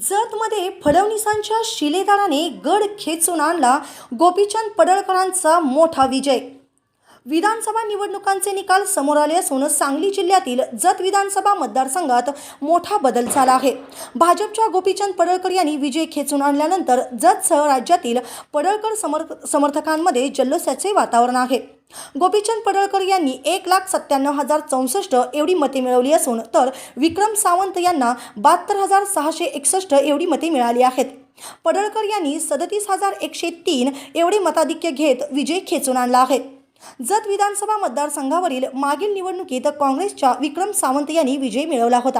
जतमध्ये फडणवीसांच्या शिलेदाराने गड खेचून आणला गोपीचंद पडळकरांचा मोठा विजय. विधानसभा निवडणुकांचे निकाल समोर आले असून सांगली जिल्ह्यातील जत विधानसभा मतदारसंघात मोठा बदल झाला आहे. भाजपच्या गोपीचंद पडळकर यांनी विजय खेचून आणल्यानंतर जतसह राज्यातील पडळकर समर समर्थकांमध्ये जल्लोषाचे वातावरण आहे. गोपीचंद पडळकर यांनी एक लाख सत्त्याण्णव हजार चौसष्ट एवढी मते मिळवली असून तर विक्रम सावंत यांना बहात्तर हजार सहाशे एकसष्ट एवढी मते मिळाली आहेत. पडळकर यांनी सदतीस हजार एकशे तीन एवढे मताधिक्य घेत विजय खेचून आणला आहे. जत विधानसभा मतदारसंघावरील मागील निवडणुकीत काँग्रेसच्या विक्रम सावंत यांनी विजय मिळवला होता.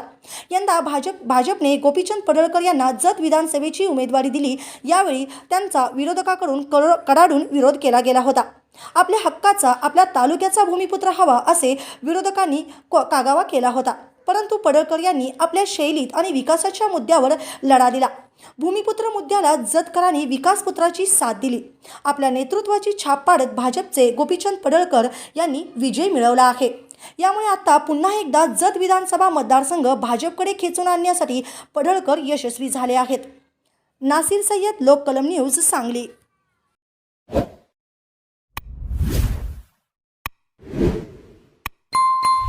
यंदा भाजप भाजपने गोपीचंद पडळकर यांना जत विधानसभेची उमेदवारी दिली. यावेळी त्यांचा विरोधकाकडून कर कडाडून विरोध केला गेला होता. आपल्या हक्काचा आपल्या तालुक्याचा भूमिपुत्र हवा असे विरोधकांनी क- कागावा केला होता. परंतु पडळकर यांनी आपल्या शैलीत आणि विकासाच्या मुद्द्यावर लढा दिला. भूमिपुत्र मुद्द्याला जतकरांनी विकासपुत्राची साथ दिली. आपल्या नेतृत्वाची छाप पाडत भाजपचे गोपीचंद पडळकर यांनी विजय मिळवला आहे. यामुळे आता पुन्हा एकदा जत विधानसभा मतदारसंघ भाजपकडे खेचून आणण्यासाठी पडळकर यशस्वी झाले आहेत. नासिर सय्यद लोककलम न्यूज सांगली.